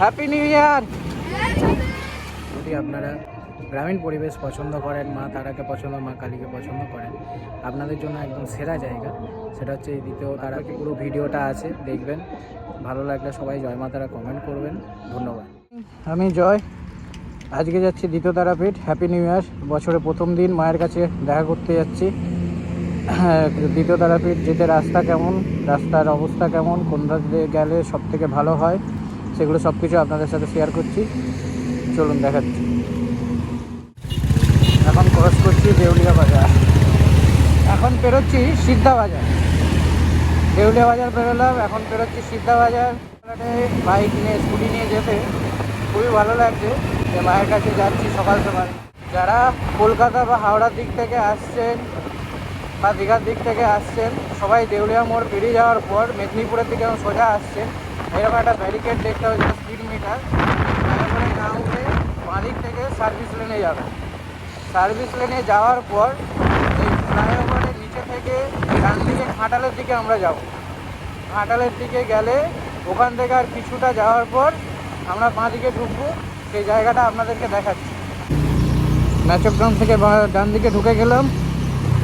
Happy new year যদি আপনারা গ্রামীণ পরিবেশ পছন্দ করেন, মা তারাকে পছন্দ, মা কালীকে পছন্দ করেন, আপনাদের জন্য একদম সেরা জায়গা। সেটা হচ্ছে এই দ্বিতীয় তারাকে পুরো ভিডিওটা আছে, দেখবেন। ভালো লাগলে সবাই জয় মা তারা কমেন্ট করবেন। ধন্যবাদ। আমি জয়। আজকে যাচ্ছি দ্বিতীয় তারাপীঠ হ্যাপি নিউ ইয়ার বছরের প্রথম দিন, মায়ের কাছে দেখা করতে যাচ্ছি। দ্বিতীয় তারাপীঠ যেতে রাস্তা কেমন, রাস্তার অবস্থা কেমন, কোন রাস্তা গেলে সব থেকে ভালো হয়? সেগুলো সব কিছু আপনাদের সাথে শেয়ার করছি। চলুন দেখাচ্ছি। এখন ক্রস করছি দেউলিয়া বাজার। এখন পেরোচ্ছি সিদ্ধা বাজার। দেউলিয়া বাজার পেরোলাম, এখন পেরোচ্ছি সিদ্ধা বাজার। বাইক নিয়ে স্কুটি নিয়ে যেতে খুবই ভালো লাগছে যে মায়ের কাছে যাচ্ছি সকাল সকাল। যারা কলকাতা বা হাওড়ার দিক থেকে আসছেন বা দীঘার দিক থেকে আসছেন। সবাই দেউলিয়া মোড় পেরিয়ে যাওয়ার পর মেদিনীপুরের দিকে সোজা আসছেন। এরকম একটা ব্যারিকেড দেখতে হচ্ছে স্পিড মিটার তারপরে না উঠে বাঁদিক থেকে সার্ভিস লেনে যাবেন। সার্ভিস লেনে যাওয়ার পর এই ফ্লাইওভারের নিচে থেকে ডান দিকে ঘাটালের দিকে আমরা যাব। ঘাটালের দিকে গেলে ওখান থেকে আর কিছুটা যাওয়ার পর আমরা বাঁ দিকে ঢুকবো। সেই জায়গাটা আপনাদেরকে দেখাচ্ছি। ম্যাচগ্রাম থেকে ডান দিকে ঢুকে গেলাম।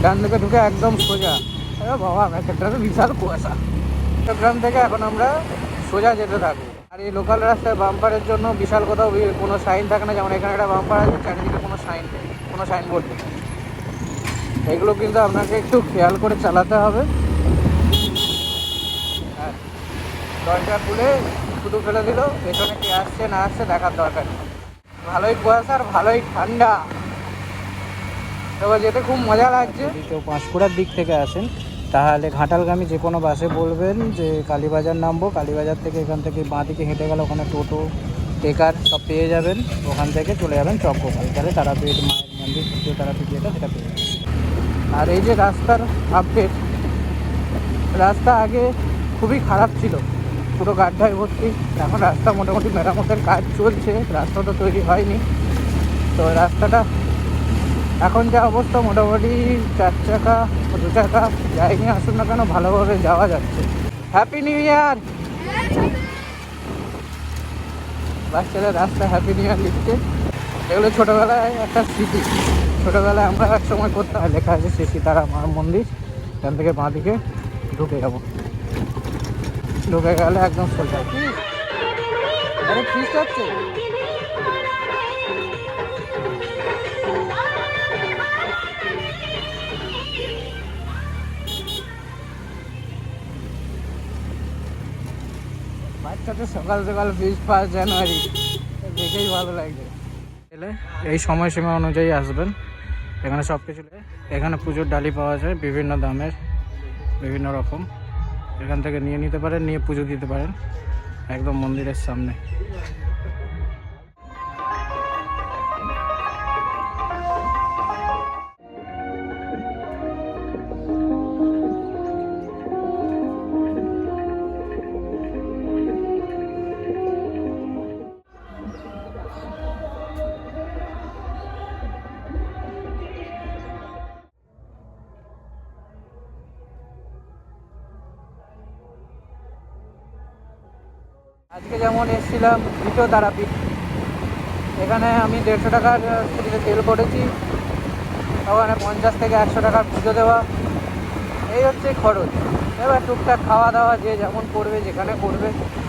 ডান দিকে ঢুকে একদম সোজা। আরে বাবা ম্যাচগ্রামে বিশাল কুয়াশা। ম্যাচগ্রাম থেকে এখন আমরা সোজা যেতে থাকব। আর এই লোকাল রাস্তায় বাম্পারের জন্য বিশাল কোথাও কোনো সাইন থাকে না, যেমন এখানে একটা বাম্পার আছে, চারিদিকে কোনো সাইন কোনো সাইনবোর্ড নেই। এগুলো কিন্তু আপনাকে একটু খেয়াল করে চালাতে হবে। হ্যাঁ দরজা খুলে শুধু ফেলে দিল, পেছনে কে আসছে না আসছে দেখার দরকার ভালোই কুয়াশা আর ভালোই ঠান্ডা। এবার যেতে খুব মজা লাগছে। যদি কেউ পাঁশকুড়ার দিক থেকে আসেন, তাহলে ঘাটালগামী যে কোনো বাসে বলবেন যে কালীবাজার নামবো। কালীবাজার থেকে এখান থেকে বাঁ দিকে হেঁটে গেলে ওখানে টোটো, টেকার সব পেয়ে যাবেন। ওখান থেকে চলে যাবেন চক্রপাল। তাহলে তারাপীঠ, মায়ের মন্দির, দ্বিতীয় তারাপীঠ যেটা সেটা পেয়ে যাবেন। আর এই যে রাস্তার আপডেট রাস্তা আগে খুবই খারাপ ছিল। পুরো গাড্ডায় ভর্তি। এখন রাস্তা মোটামুটি মেরামতের কাজ চলছে। রাস্তা তো তৈরি হয়নি। তো রাস্তাটা এখন যা অবস্থা মোটামুটি চার চাকা, দু চাকা, যাই নিয়ে আসুন না কেন ভালোভাবে যাওয়া যাচ্ছে। হ্যাপি নিউ ইয়ার বাচ্চাদের রাস্তা হ্যাপি নিউ ইয়ার লিখছে এগুলো ছোটোবেলায় একটা স্মৃতি। ছোটোবেলায় আমরা এক সময় করতাম, লেখা আছে শ্রী সীতারা মার মন্দির। এখান থেকে বাঁ দিকে ঢুকে যাব। ঢুকে গেলে একদম সোজা। কি? আরে ফিস্ট হচ্ছে? বাচ্চাদের সকাল সকাল বিশ পাঁচ জানুয়ারি দেখেই ভালো লাগবে এলে এই সময়সীমা অনুযায়ী আসবেন। এখানে সব কিছু এখানে পুজোর ডালি পাওয়া যায়, বিভিন্ন দামের, বিভিন্ন রকম। এখান থেকে নিয়ে নিতে পারেন, নিয়ে পুজো দিতে পারেন। একদম মন্দিরের সামনে। আজকে যেমন এসেছিলাম দ্বিতীয় তারাপীঠ এখানে আমি দেড়শো টাকার স্কুটিতে তেল করেছি ওখানে পঞ্চাশ থেকে একশো টাকার পুজো দেওয়া, এই হচ্ছে খরচ। এবার টুকটাক খাওয়া দাওয়া যে যেমন করবে, যেখানে করবে,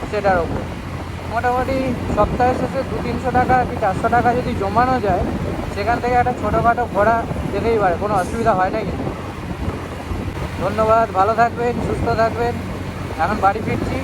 সেটার ওপর। মোটামুটি সপ্তাহের শেষে দু তিনশো টাকা কি চারশো টাকা যদি জমানো যায়, সেখান থেকে একটা ছোটোখাটো ঘোরা যেতেই পারে, কোনো অসুবিধা হয় না কিন্তু। ধন্যবাদ, ভালো থাকবেন, সুস্থ থাকবেন, এখন বাড়ি ফিরছি।